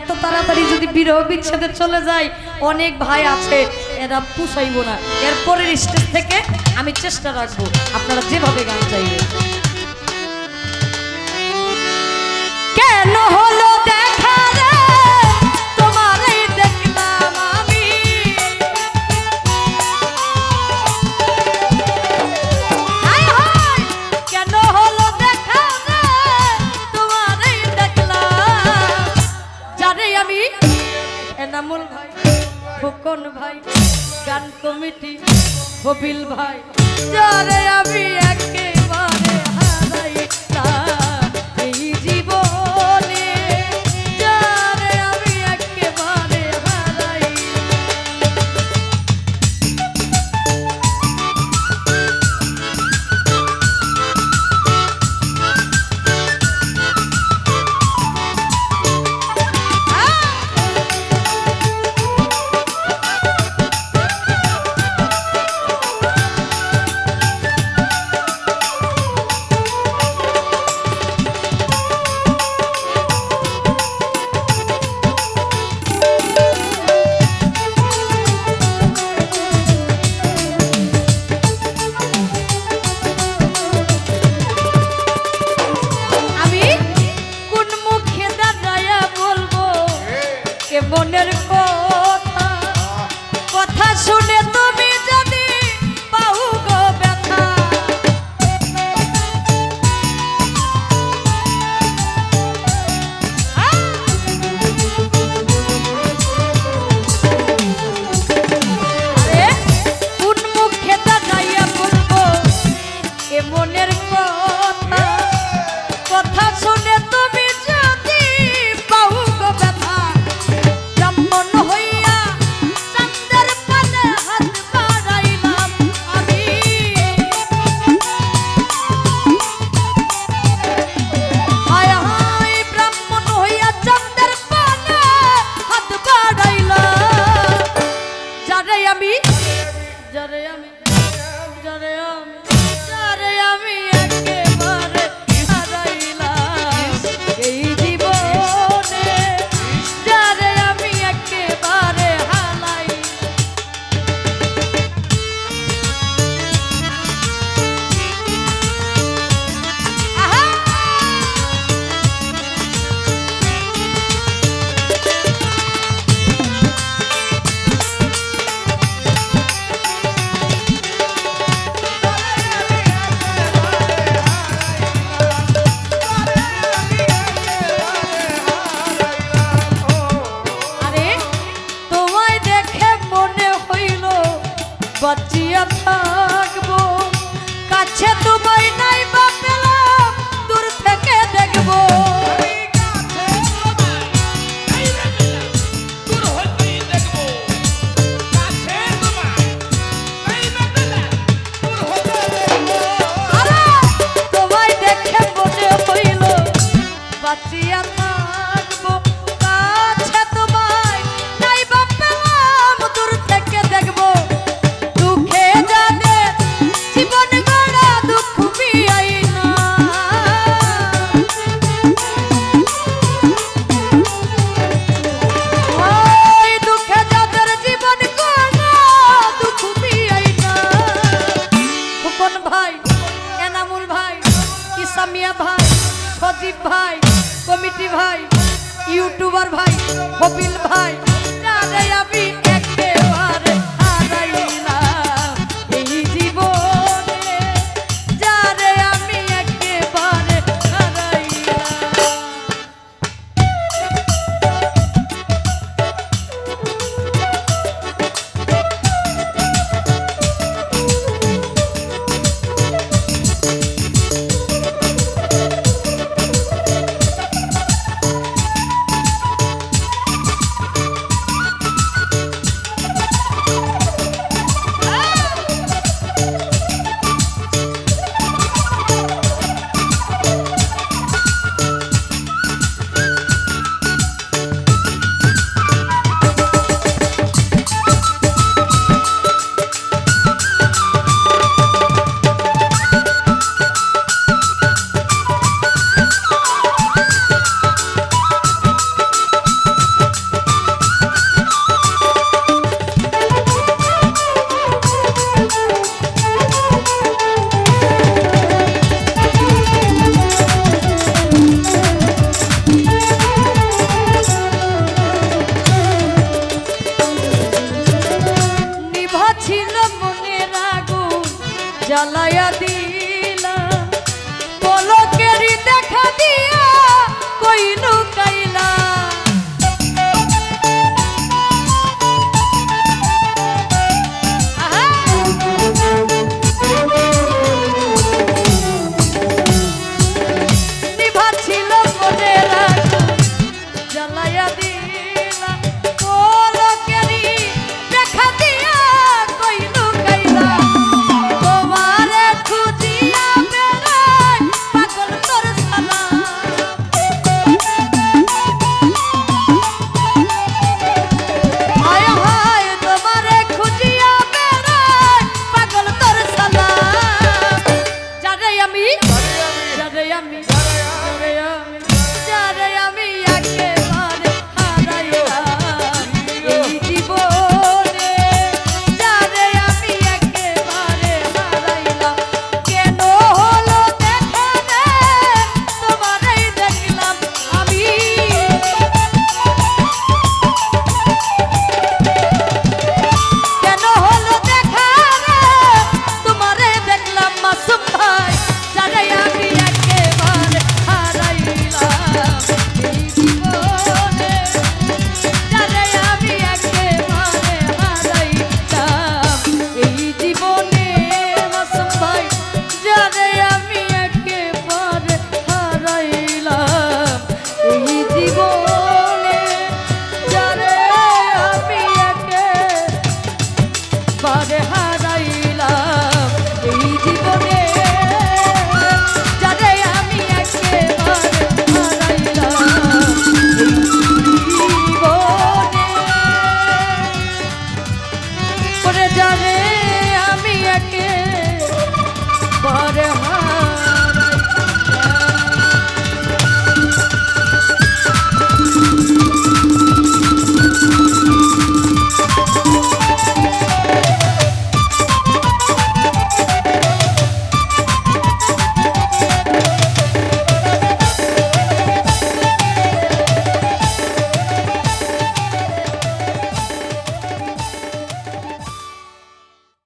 এত তাড়াতাড়ি যদি বিরহ বিচ্ছেদে চলে যায়, অনেক ভাই আছে, এরা পুষাইব না। এরপরের স্টেজ থেকে আমি চেষ্টা রাখব, আপনারা যেভাবে গান চাইবেন। কেন হলো এনামুল ভাই ফুকন ভাই গান কমিটি হবিল ভাই। যারে আমি একে মনের কথা কথা শুনে মিয়া ভাই সজীব ভাই কমিটি ভাই ইউটিউবার ভাই কপিল ভাই।